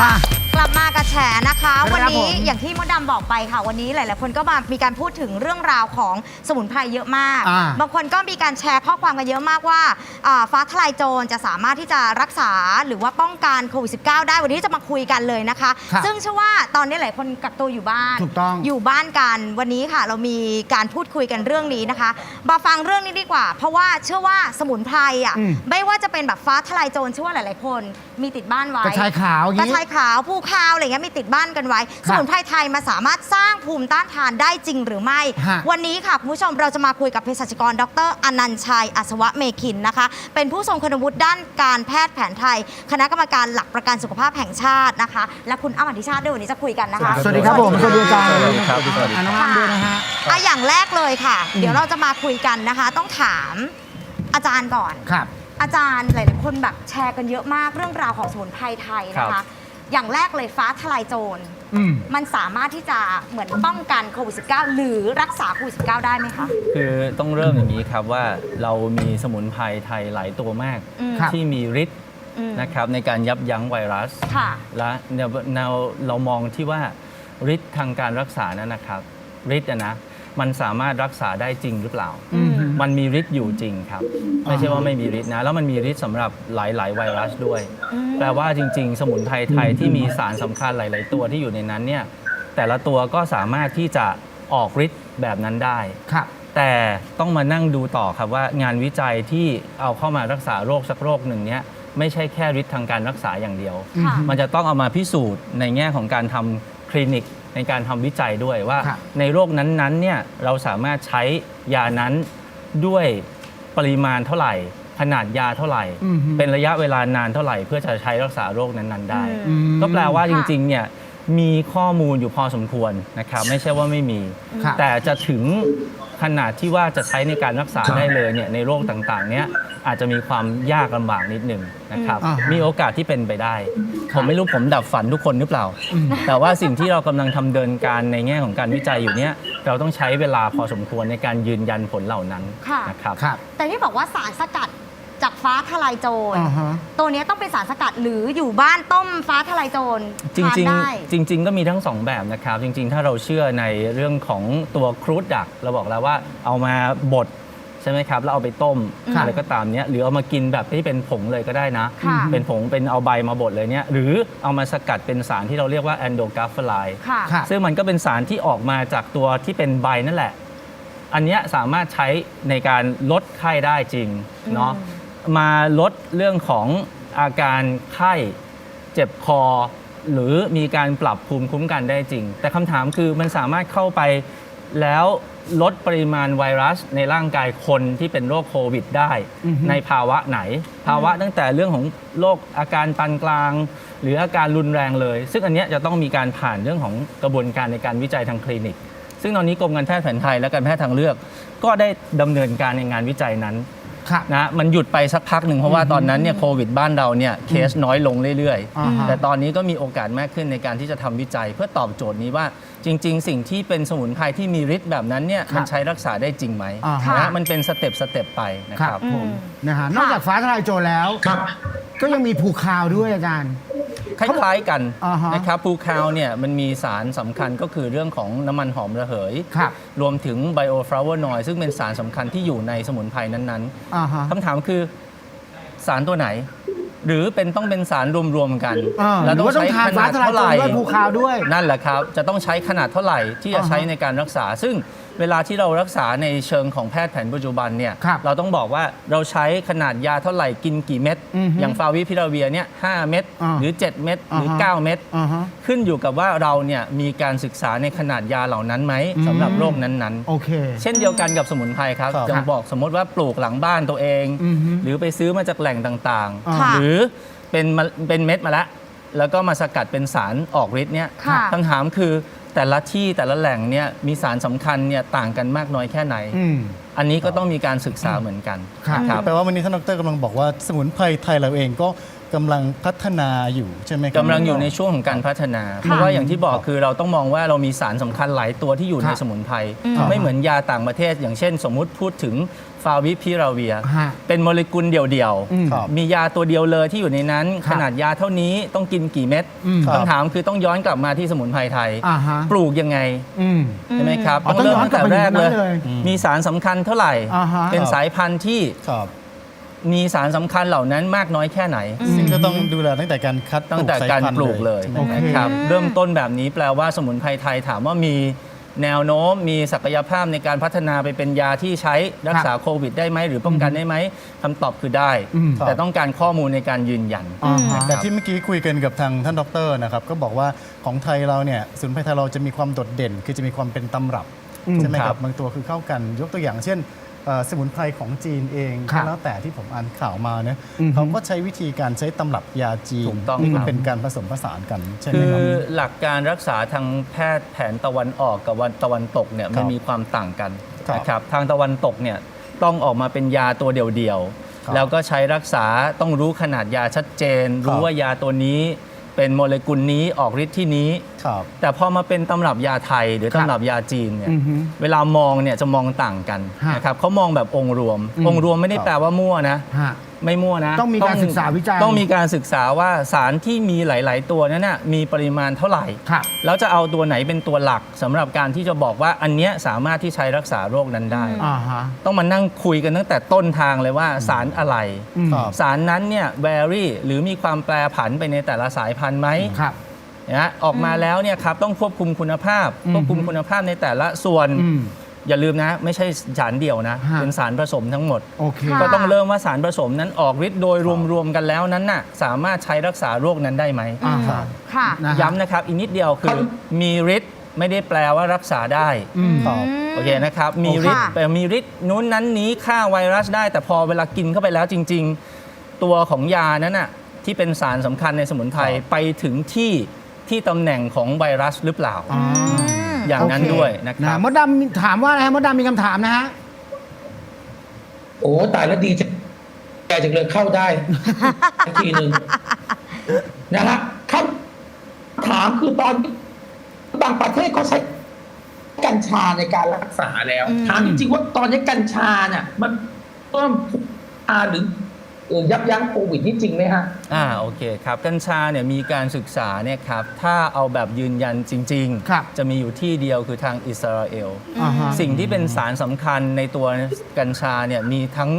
มาก ลับมากับแฉนะคะครับวันนี้ผมอย่างที่มดดำบอกไปค่ะ วันนี้หลาย ๆ คนก็มามีการพูดถึงเรื่องราวของสมุนไพรเยอะมากอ่าบางคนก็มีการแชร์ข้อความกันเยอะมากว่าอ่าฟ้าทลายโจรจะสามารถที่จะรักษาหรือว่าป้องกันโควิด -19 ได้วันนี้จะมาคุยกันเลยนะคะครับซึ่งเชื่อว่าตอนนี้หลายคนกักตัวอยู่บ้านถูกต้องอยู่บ้านกันวันนี้ค่ะ เรามีการพูดคุยกันเรื่องนี้นะคะ มาฟังเรื่องนี้ดีกว่า เพราะว่าเชื่อว่าสมุนไพรอะอืมไม่ว่าจะเป็นแบบฟ้าทลายโจรเชื่อว่าหลาย ๆ คน มีติดบ้านไว้กระชายขาวอย่างกระงี้ชายขาวผู้คาวอะไรเงี้ยมีติดบ้านกันไว้คสรับมุนไพรไทยมาสามารถสร้างภูมิต้านทานได้จริงหรือไม่ ฮะ วันนี้ค่ะคุณผู้ชมเราจะมาคุยกับเภสัชกร ดรอนันต์ชัย อัศวะเมคินนะคะ เป็นผู้ทรงคุณวุฒิด้านการแพทย์แผนไทย คณะกรรมการหลักประกันสุขภาพแห่งชาตินะคะ และคุณอ้ำอธิชาติด้วยวันนี้จะคุยกันนะคะ สวัสดีครับผม สวัสดีอาจารย์สวัสดีครับอะน้องอ้ำด้วยนะฮะ อะอย่างแรกเลยค่ะ อืม เดี๋ยวเราจะมาคุยกันนะคะ ต้องถามอาจารย์ก่อน ครับ อาจารย์หลาย ๆ คนแบบแชร์กันเยอะมากเรื่องราวของสมุนไพรไทยนะครัคะ บ อย่างแรกเลยฟ้าทลายโจร อืม มันสามารถที่จะเหมือนป้องกันโควิด -19 หรือรักษาโควิด -19 ได้ไหมคะ คือต้องเริ่มอย่างนี้ครับว่าเรามีสมุนไพรไทยหลายตัวมาก อืม ครับ ที่มีฤทธิ์อืมนะครับในการยับยั้งไวรัส ค่ะ และแนวแนวเรามองที่ว่าฤทธิ์ทางการรักษานั้นนะครับฤทธิ์อะนะ มันสามารถรักษาได้จริงหรือเปล่าอืมมันมีฤทธิ์อยู่จริงครับ ไม่ใช่ว่าไม่มีฤทธิ์นะ แล้วมันมีฤทธิ์สำหรับหลายๆไวรัสด้วยอืมแปลว่าจริง ๆ สมุนไพรไทยที่มีสารสำคัญหลาย ๆ ตัวที่อยู่ในนั้นเนี่ยแต่ละตัวก็สามารถที่จะออกฤทธิ์แบบนั้นได้ ครับ แต่ต้องมานั่งดูต่อครับว่างานวิจัยที่เอาเข้ามารักษาโรคสักโรคหนึ่งเนี่ยไม่ใช่แค่ฤทธิ์ทางการรักษาอย่างเดียว ค่ะ มันจะต้องเอามาพิสูจน์ในแง่ของการทำคลินิก ในการทำวิจัยด้วยว่า ครับ ในโรคนั้นๆเนี่ยเราสามารถใช้ยานั้นด้วยปริมาณเท่าไหร่ ขนาดยาเท่าไหร่ อืม เป็นระยะเวลานานเท่าไหร่ เพื่อจะใช้รักษาโรคนั้นๆได้ อืม ก็แปลว่าจค่ะริงๆเนี่ย มีข้อมูลอยู่พอสมควรนะครับไม่ใช่ว่าไม่มี ครับ แต่จะถึงขนาดที่ว่าจะใช้ในการรักษาได้เลยเนี่ยในโรคต่างๆ เนี่ยอาจจะมีความยากลำบากนิดหนึ่งนะครับ อ่าฮะมีโอกาสที่เป็นไปได้ ผมไม่รู้ผมดับฝันทุกคนหรือเปล่าอืมแต่ว่าสิ่งที่เรากำลังทำเดินการในแง่ของการวิจัยอยู่เนี่ยเราต้องใช้เวลาพอสมควรในการยืนยันผลเหล่านั้นค่ะ นะครับ ครับ แต่ที่บอกว่าสารสกัด จากฟ้าทลายโจร อ่าฮะ ตัวเนี้ยต้องเป็นสารสกัดหรืออยู่บ้านต้มฟ้าทลายโจรจริทานงได้ ๆจริง ๆ ก็มีทั้งสองแบบนะครับ จริง ๆ ถ้าเราเชื่อในเรื่องของตัวครูดดักเราบอกแล้วว่าเอามาบดใช่ไหมครับ แล้วเอาไปต้มค่ะอะไรก็ตามเนี้ยหรือเอามากินแบบที่เป็นผงเลยก็ได้นะ ค่ะเป็นผงเป็นเอาใบมาบดเลยเนี่ยหรือเอามาสกัดเป็นสารที่เราเรียกว่าแอนโดกาฟไลค่ะครับซึ่งมันก็เป็นสารที่ออกมาจากตัวที่เป็นใบนั่นแหละ อันเนี้ยสามารถใช้ในการลดไข้ได้จริงเนาะ มาลดเรื่องของอาการไข้เจ็บคอ หรือมีการปรับภูมิคุ้มกันได้จริง แต่คำถามคือมันสามารถเข้าไปแล้วลดปริมาณไวรัสในร่างกายคนที่เป็นโรคโควิดได้อือฮึในภาวะไหน ภาวะตั้งแต่เรื่องของโรคอาการปานกลาง หรืออาการรุนแรงเลย ซึ่งอันเนี้ยจะต้องมีการผ่านเรื่องของกระบวนการในการวิจัยทางคลินิก ซึ่งตอนนี้กรมการแพทย์แผนไทยและการแพทย์ทางเลือก ก็ได้ดำเนินการในงานวิจัยนั้น ครับนะมันหยุดไปสักพักหนึ่งเพราะว่าตอนนั้นเนี่ยโควิดบ้านเราเนี่ยเคสน้อยลงเรื่อยอ่าฮะ ๆ แต่ตอนนี้ก็มีโอกาสมากขึ้นในการที่จะทำวิจัย เพื่อตอบโจทย์นี้ว่าจริง ๆ สิ่งที่เป็นสมุนไพรที่มีฤทธิ์แบบนั้นเนี่ยครับมันใช้รักษาได้จริงไหมอ่าฮะ นะมันเป็นสเต็ปสเต็ปไปนะคครัรับ บผมอืมนะฮะนอกจากฟ้าทลายโจรแล้วก็ยังมีผูกคาวด้วยอาจารย์ คล้ายๆกันอ่าฮะนะครับภูคาวเนี่ยมันมีสารสำคัญก็คือเรื่องของน้ำมันหอมระเหย ครับรวมถึงไบโอฟลาวโวนอยด์ซึ่งเป็นสารสำคัญที่อยู่ในสมุนไพรนั้นๆอ่าฮะคำถามคือสารตัวไหน หรือเป็นต้องเป็นสารรวมๆกัน อ่าหรือว่าต้องทานฟ้าทลายโจรด้วยผูกคาวด้วย นั่นแหละครับ จะต้องใช้ขนาดเท่าไหร่ที่จะอ่าฮะใช้ในการรักษา ซึ่ง เวลาที่เรารักษาในเชิงของแพทย์แผนปัจจุบันเนี่ยครับเราต้องบอกว่าเราใช้ขนาดยาเท่าไหร่กินกี่เม็ดอือฮึอย่างฟาวิพิราเวียเนี่ยหเม็ดอ่าหรือ 7 เม็ดหรือ อ่าฮะ 9 เม็ด อ่าฮะ ขึ้นอยู่กับว่าเราเนี่ยมีการศึกษาในขนาดยาเหล่านั้นไหมอืมสำหรับโรคนั้นๆโอเคเช่นเดียวกันกับสมุนไพรครับครับอย่างบอกสมมติว่าปลูกหลังบ้านตัวเอง อือฮึหรือไปซื้อมาจากแหล่งต่างอ่าค่ะ ๆ หรือเป็นมะเป็นเม็ดมาแล้วแล้วก็มาสกัดเป็นสารออกฤทธิ์เนี่ยค่ะ คำถามคือ แต่ละที่แต่ละแหล่งเนี่ยมีสารสำคัญเนี่ยต่างกันมากน้อยแค่ไหน อืม อันนี้ก็ต้องมีการศึกษาเหมือนกันครับนะครับ แปลว่าวันนี้ท่านดรกำลังบอกว่าสมุนไพรไทยเราเองก็กำลังพัฒนาอยู่ใช่ไหมครับ กำลังอยู่ในช่วงของการพัฒนา เพราะว่าอย่างที่บอกคือเราต้องมองว่าเรามีสารสำคัญหลายตัวที่อยู่ครัในบสมุนไพรครับไม่เหมือนยาต่างประเทศ อย่างเช่น สมมุติพูดถึง ฟาวิพิราเวีย ฮะเป็นโมเลกุลเดี่ยวอืม ครับมียาตัวเดียวเลยที่อยู่ในนั้นครับขนาดยาเท่านี้ต้องกินกี่เม็ดอืมครับคำถามคือต้องย้อนกลับมาที่สมุนไพรไทย อ่าฮะปลูกยังไง อืม ใช่ไหมครับอ๋อต้องย้อนกลับไปแรกอยู่ตรงนั้นเลยมีสารสำคัญเท่าไหร่ อ่าฮะ เป็นสายพันธุ์ที่ครับ มีสารสำคัญเหล่านั้นมากน้อยแค่ไหน ซึ่งก็ต้องดูแลตั้งแต่การคัดตั้งแต่การปลูกเลยใช่ไหมโอเคนะครับ เริ่มต้นแบบนี้แปลว่าสมุนไพรไทยถามว่ามี แนวโน้มมีศักยภาพในการพัฒนาไปเป็นยาที่ใช้รักษาโควิดได้ไหมหรือป้องกันได้ไหมคำตอบคือได้ อืม แต่ต้องการข้อมูลในการยืนยัน อ่าฮะแต่ที่เมื่อกี้คุยกันกับทางท่านดรนะครับก็บอกว่าของไทยเราเนี่ยสมุนไพรไทยเราจะมีความโดดเด่น คือจะมีความเป็นตำรับอืมใช่ไหมคครัรับบ บางตัวคือเข้ากันยกตัวอย่างเช่นเอ่อ สมุนไพรของจีนเองครับก็แล้วแต่ที่ผมอ่านข่าวมาเนะอือฮึเขาก็ใช้วิธีการใช้ตำรับยาจีนถูกต้องที่ครับเป็นการผสมผสานกันใช่ไหมคืคอรับหลักการรักษาทางแพทย์แผนตะวันออกกับวันตะวันตกเนี่ยมันครับมีความต่างกันครับนะครับทางตะวันตกเนี่ยต้องออกมาเป็นยาตัวเดียวครับๆแล้วก็ใช้รักษาต้องรู้ขนาดยาชัดเจน รู้ครับว่ายาตัวนี้ เป็นโมเลกุลนี้ออกฤทธิ์ที่นี้ ครับ แต่พอมาเป็นตำรับยาไทยหรือครับตำรับยาจีนเนี่ยอือฮึเวลามองเนี่ยจะมองต่างกันฮะนะครับเขามองแบบองค์รวม อืมองค์รวมไม่ได้ครับ แปลว่ามั่วนะ ฮะ ไม่มั่วนะต้องมีการศึกษาวิจัยต้องมีการศึกษาว่าสารที่มีหลาย ๆ ตัวนั้นน่ะมีปริมาณเท่าไหร่ ครับ แล้วจะเอาตัวไหนเป็นตัวหลักสำหรับการที่จะบอกว่าอันเนี้ยสามารถที่ใช้รักษาโรคนั้นได้ อ่าฮะ ต้องมานั่งคุยกันตั้งแต่ต้นทางเลยว่าสารอะไร อืม ครับ สารนั้นเนี่ย vary หรือมีความแปรผันไปในแต่ละสายพันธุ์ไหมครับ นะออกมาแล้วเนี่ยครับต้องควบคุมคุณภาพอืมควบคุมคุณภาพในแต่ละส่วน อืม อย่าลืมนะ ไม่ใช่สารเดี่ยวนะ ฮะ เป็นสารผสมทั้งหมด โอเค ค่ะ ก็ต้องเริ่มว่าสารผสมนั้นออกฤทธิ์โดยรวมๆกันแล้วนั้นน่ะสามารถใช้รักษาโรคนั้นได้ไหม อ่าคฮะรับค่ะ นะฮะ ย้ำนะครับ อีกนิดเดียวคือมีฤทธิ์ไม่ได้แปลว่ารักษาได้อืมครับโอเคนะครับ มีฤทธิ์ค่ะ แต่มีฤทธิ์นู้นนั้นนี้ฆ่าไวรัสได้ แต่พอเวลากินเข้าไปแล้วจริง ๆ ตัวของยานั้นน่ะที่เป็นสารสำคัญในสมุนไพรครับไปถึงที่ที่ตำแหน่งของไวรัสหรือเปล่าอ๋ ออย่างนั้นโอเคด้วยนะครับ มดดำถามว่าอะไรฮะมดดำมีคำถามนะฮะ โอ้ตายแล้วดีจังแกจังเลยเข้าได้อีกทีหนึ่งนะฮะคำถามคือตอนนี้บางประเทศเขาใช้กัญชาในการรักษาแล้วอืมถามจริงๆว่าตอนนี้กัญชาเนี่ยมันเพิ่มอาหรือเอ่อ ยับยั้งโควิดนี่จริงไหมฮะอ่าโอเคครับกัญชาเนี่ยมีการศึกษาเนี่ยครับถ้าเอาแบบยืนยันจริง ครับจะมีอยู่ที่เดียวคือทางอิสราเอล อ่าฮะ สิ่งที่เป็นสารสำคัญในตัวกัญชาเนี่ยมีทั้ง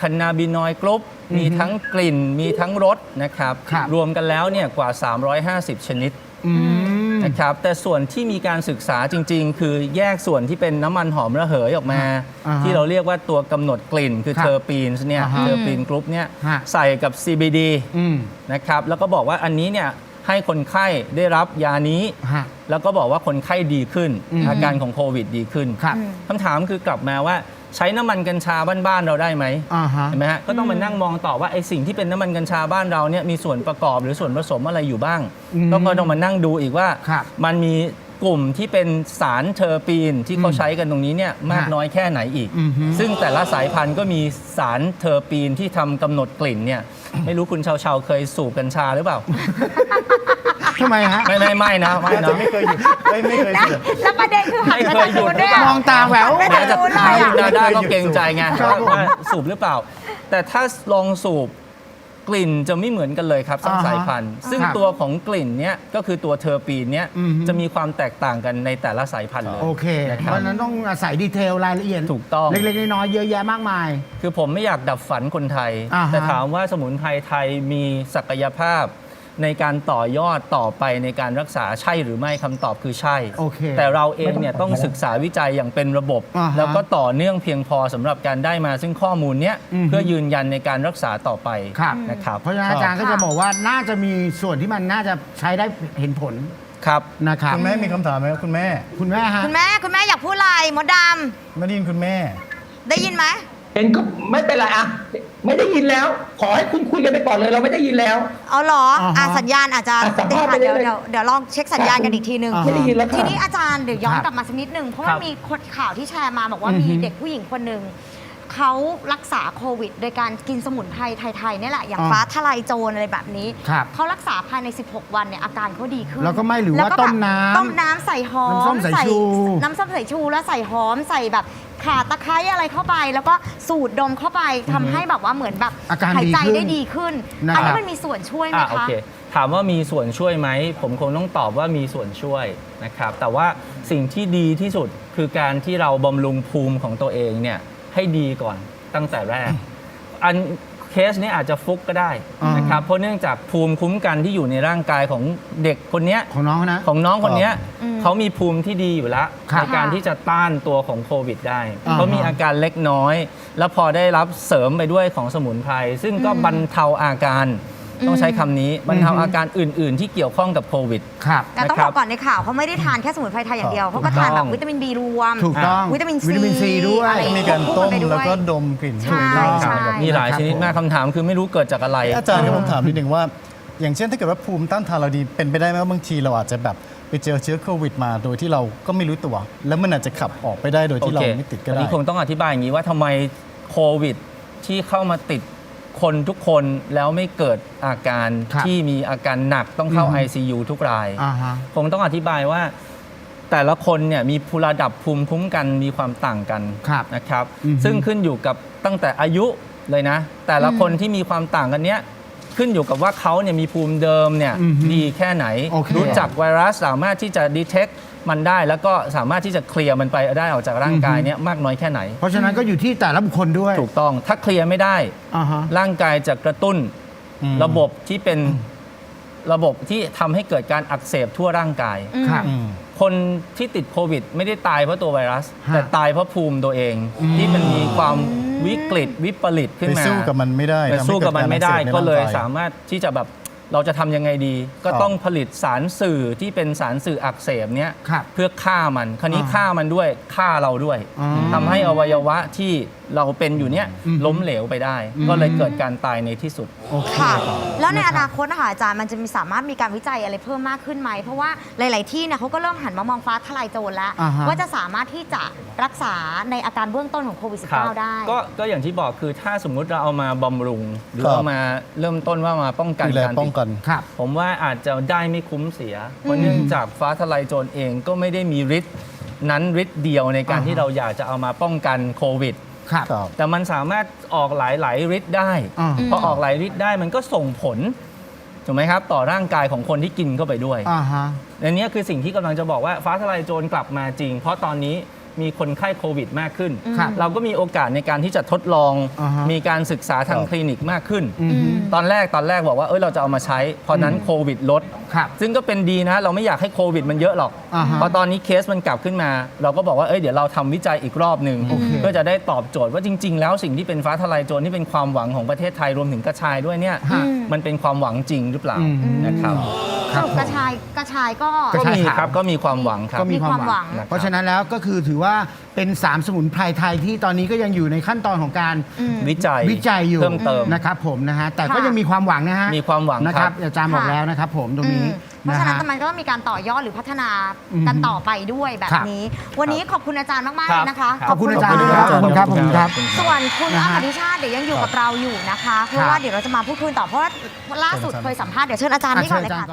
คานาบินอยด์กรุ๊ปอือฮึมีทั้งกลิ่น มีทั้งรสนะครับครับรวมกันแล้วเนี่ยกว่า 350 ชนิด อืม นะครับแต่ส่วนที่มีการศึกษาจริง ๆ คือแยกส่วนที่เป็นน้ำมันหอมระเหยออกมา อ่าฮะที่เราเรียกว่าตัวกำหนดกลิ่น คือครับเทอร์ปีนเนี่ยอ่าฮะเทอร์ปีนกรุ๊ปเนี่ยฮะ ใส่กับ CBD อืมนะครับแล้วก็บอกว่าอันนี้เนี่ยให้คนไข้ได้รับยานี้ ฮะ แล้วก็บอกว่าคนไข้ดีขึ้น อืม อาการของโควิดดีขึ้น ครับอืมคำถามคือกลับมาว่า ใช้น้ำมันกัญชาบ้านๆเราได้ไหมอ่าฮะ เห็นไหมฮะก็ต้องมานั่งมองต่อว่าไอ้สิ่งที่เป็นน้ำมันกัญชาบ้านเราเนี่ยมีส่วนประกอบหรือส่วนผสมอะไรอยู่บ้างอืมต้องก็ต้องมานั่งดูอีกว่า ครับมันมีกลุ่มที่เป็นสารเทอร์ปีนที่เขาใช้กันตรงนี้เนี่ยมากฮะน้อยแค่ไหนอีก อือฮึ ซึ่งแต่ละสายพันธุ์ก็มีสารเทอร์ปีนที่ทำกำหนดกลิ่นเนี่ยไม่รู้คุณชาวชาวๆเคยสูบกัญชาหรือเปล่า ทำไมฮะไม่ไม่ไม่นะไม่น่านะจะไม่เคยหยุดไม่ไม่เคยหยุด แล้วประเด็นคือหันไม่ไปเคยทางนู้นหยุดด้วยอะมองตาแหววหันไปเดี๋ยวทางจะนู้นเลยอะดาด้าก็เกรงใจไงครับผม ว่าสูบหรือเปล่า แต่ถ้าลองสูบกลิ่นจะไม่เหมือนกันเลยครับสองอ่าฮะสายพันธุ์ ซึ่งครับตัวของกลิ่นเนี้ยก็คือตัวเทอร์ปีนเนี้ยอือฮึจะมีความแตกต่างกันในแต่ละสายพันธุ์เลยโอเคนะคเพรับ ราะฉะนั้นต้องอาศัยดีเทลรายละเอียดถูกต้อง เล็กๆน้อยๆเยอะแยะมากมาย คือผมไม่อยากดับฝันคนไทย อ่าฮะแต่ถามว่าสมุนไพรไทยมีศักยภาพ ในการต่อยอดต่อไปในการรักษาใช่หรือไม่คำตอบคือใช่ โอเคแต่เราเองเนี่ยต้องศึกษาวิจัยอย่างเป็นระบบ อ่าฮะแล้วก็ต่อเนื่องเพียงพอสำหรับการได้มาซึ่งข้อมูลเนี้ยอือฮึเพื่อยืนยันในการรักษาต่อไปครับ นะครับเพราะฉะนั้นอาจารย์ก็จะบอกว่าน่าจะมีส่วนที่มันน่าจะใช้ได้เห็นผลครับ นะครับคุณแม่มีคำถามไหมครับคุณแม่ คุณแม่ฮะ คุณแม่ คุณแม่อยากพูดอะไรมดดไม่ได้ยินคุณแม่ำได้ยินไหม เห็นก็ไม่เป็นไรอะไม่ได้ยินแล้ว ขอให้คุณคุยกันไปก่อนเลยเราไม่ได้ยินแล้ว เอาเหรออ่าฮะอะสัญญาณอาจจะอะสัมติดภาษณ์ขัดไปเรื่เดี๋ยอวยเดี๋ยวเดี๋ยวลองเช็คสัญญาณกันอีกทีหนึ่งอ่าไม่ได้ยินแล้วทีค่ะนี้อาจารย์เดี๋ยวย้อนครับกลับมาสักนิดหนึ่งเพราะครัว่าบมีคนข่าวที่แชร์มาบอกว่าอือฮึ มีเด็กผู้หญิงคนหนึ่งเขารักษาโควิด โดยการกินสมุนไพรไทยๆเนี่ยแหละอย่างอ่าฟ้าทลายโจรอะไรแบบนี้ ครับ เขารักษาภายใน 16 วันเนี่ยอาการเขาดีขึ้นแล้วก็ไม่หรือว่าแล้วก็ต้มแบบน้ำต้มน้ำใส่หอน้ำส้มมสายชู น้ำส้มสายชูแล้วใส่หอมใส่แบบ ข่าตะไคร้อะไรเข้าไป แล้วก็สูดดมเข้าไปทำให้แบบว่าเหมือนแบบอาการหายใจดีขึ้นได้ดีขึ้น นะครับ อันนี้มันมีส่วนช่วยไหมอะโอคะ เคถามว่ามีส่วนช่วยไหม ผมคงต้องตอบว่ามีส่วนช่วยนะครับ แต่ว่าสิ่งที่ดีที่สุดคือการที่เราบำรุงภูมิของตัวเองเนี่ยให้ดีก่อนตั้งแต่แรก อัน เคสนี้อาจจะฟุกก็ได้นะครับเพราะเนื่องจากภูมิคุ้มกันที่อยู่ในร่างกายของเด็กคนเนี้ยของน้องเขานะของน้องคนเนี้ยอืมเขามีภูมิที่ดีอยู่แล้วครับในการที่จะต้านตัวของโควิดได้อ่าฮะเขามีอาการเล็กน้อย แล้วพอได้รับเสริมไปด้วยของสมุนไพรซึ่งก็บรรเทาอาการ ต้องใช้คำนี้บรรเทาอาการอื่น ๆ ที่เกี่ยวข้องกับโควิด ครับ แต่ต้องนะคบรัอบกก่อนในข่าวเขาไม่ได้ทานแค่สมุนไพรไทยอย่างเดียวเขาก็ทานแบบวิตามินบีรวม ถูกต้องวิตามินซีวิตามินซีด้วยอะไรมีการต้มควบคู่กันไปด้วยแล้วก็ดมกลิ่นใช่เข้าไปด้วยใช่มีหลายชนิดมากคำถามคือไม่รู้เกิดจากอะไร อาจารย์ครับผมถามนิดนึงว่า อย่างเช่นถ้าเกิดว่าภูมิต้านทานเราดีเป็นไปได้ไหมว่าบางทีเราอาจจะแบบไปเจอเชื้อโควิดมาโดยที่เราก็ไม่รู้ตัว แล้วมันอาจจะขับออกไปได้โดยที่เราไม่ติดก็อันได้ นี้คงต้องอธิบายอย่างนี้ว่าทำไมโควิดที่เข้ามาติด คนทุกคนแล้วไม่เกิดอาการครับที่มีอาการหนักต้องเข้า อือฮึ ICU ทุกราย อ่าฮะ คงต้องอธิบายว่าแต่ละคนเนี่ยมีภูระดับภูมิคุ้มกันมีความต่างกันครับนะครับ อือฮึซึ่งขึ้นอยู่กับตั้งแต่อายุเลยนะ แต่ละคนที่มีความต่างกันเนี้ยขึ้นอยู่กับว่าเขาเนี่ยมีภูมิเดิมเนี่ยอือฮึดีแค่ไหน โอเครู้จักไวรัสสามารถที่จะดีเทค มันได้แล้วก็สามารถที่จะเคลียร์มันไปได้ออกจากร่างกายเนี่ยมากน้อยแค่ไหน เพราะฉะนั้นก็อยู่ที่แต่ละบุคคลด้วย ถูกต้องถ้าเคลียร์ไม่ได้อ่าฮะร่างกายจะกระตุ้นอืมระบบที่เป็นระบบที่ทำให้เกิดการอักเสบทั่วร่างกาย อืม ครับ อืม คนที่ติดโควิด ไม่ได้ตายเพราะตัวไวรัส ฮะ แต่ตายเพราะภูมิตัวเอง ที่มันมีความวิกฤตวิปริตขึ้นไปมาสู้กับมันไม่ได้ไปทำให้สู้กับมันไม่ได้เดารอัก็เลยในร่งสามารถที่จะแบบ เราจะทำยังไงดี ก็ครับต้องผลิตสารสื่อที่เป็นสารสื่ออักเสบเนี้ยครับเพื่อฆ่ามัน คราวนี้อ่าฆ่ามันด้วยฆ่าเราด้วยอ๋อทำให้อวัยวะที่เราเป็นอยู่เนี้ยอืมล้มเหลวไปได้อืมก็เลยเกิดการตายในที่สุด โอเคค่ะแล้วในะคอบนาคตนะคะอาจารย์มันจะมีสามารถมีการวิจัยอะไรเพิ่มมากขึ้นไหม เพราะว่าหลาย ๆ ที่เนี่ยเขาก็เริ่มหันมามองฟ้าทลายโจรแล้ว อ่าฮะ ว่าจะสามารถที่จะรักษาในอาการเบื้องต้นของโควิด ครับ -19 ได้ ก็ก็อย่างที่บอกคือถ้าสมมุติเราเอามาบำรุง หรือครับ เอามาเริ่มต้นว่ามาป้องกันดูแลการป้ติองดกัน ครับ ผมว่าอาจจะได้ไม่คุ้มเสีย เพราะเนื่องจากฟ้าทลายโจรเองก็ไม่ได้มีฤทธิ์นั้นฤทธิ์เดียวในการอ่าฮะที่เราอยากจะเอามาป้องกันโควิด ครับครับ แต่มันสามารถออกหลายหลายๆฤทธิ์ได้อ่า พอออกหลายฤทธิ์ได้มันก็ส่งผลถูกไหมครับ ต่อร่างกายของคนที่กินเข้าไปด้วย อ่าฮะ อันนี้คือสิ่งที่กำลังจะบอกว่าฟ้าทลายโจรกลับมาจริง เพราะตอนนี้ มีคนไข้โควิดมากขึ้น ครับเราก็มีโอกาสในการที่จะทดลองอ่าฮะมีการศึกษาทางครับคลินิกมากขึ้น อือฮึตอนแรกตอนแรกบอกว่าเอ้ยเราจะเอามาใช้เพราะนั้นอืมโควิดลด ครับ ซึ่งก็เป็นดีนะเราไม่อยากให้โควิดมันเยอะหรอก อ่าฮะพอตอนนี้เคสมันกลับขึ้นมา เราก็บอกว่าเอ้ยเดี๋ยวเราทำวิจัยอีกรอบหนึ่งโอเค เพื่อจะได้ตอบโจทย์ว่าจริง ๆ แล้วสิ่งที่เป็นฟ้าทลายโจรที่เป็นความหวังของประเทศไทยรวมถึงกระชายด้วยเนี่ยฮะ มันเป็นความหวังจริงหรือเปล่าอืมนะครับค สรับรุปกระชายกระชายก็กก็ระชายมีขาวครับก็มีความหวังครับ ก็มีความหมีความหวัวังงเพราะฉะนั้นแล้วก็คือถือว่าเป็น 3 สมุนไพรไทยที่ตอนนี้ก็ยังอยู่ในขั้นตอนของการอืมวิจัยวิจัยอยู่เพิ่มเติมนะครับผมนะฮะแต่ก็ค่ะยังมีความหวังนะฮะมีความหวังนะคครัรับบอาจารย์บอกค่ะแล้วนะครับผมตรงนี้อืมเพราะฉะนั้นฮมันก็ต้องมีการต่อยอดหรือพัฒนาอืมกันต่อไปด้วยแบบครับนี้ วันนี้ขอบคุณอาจารย์มากๆคเลรับยนะคะ ขอบคุณอาจารย์ขอบคุณครับขอบคุณครับขอบคุณครับ ส่วนคุณนะอ้ำฮะอธิชาติเดี๋ยวยังอยู่กับเราอยู่นะคะเพราะว่าเดี๋ยวเราจะมาพูดคุยต่อเพราะว่าล่าสุดเคยสัมภาษณ์เดี๋ยวเชิญอาจารย์นี่ก่อนเลยอะเชิญอาจารย์ก่ค่ะอน